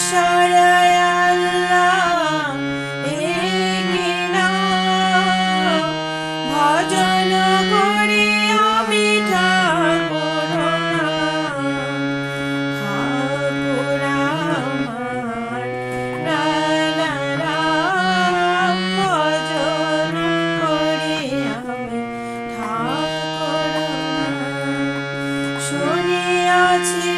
সরায় আল্লাহ ভজন করে আমি ঠাকুর ভজন করে আমি ঠাকুর শুনিয়াছি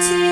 to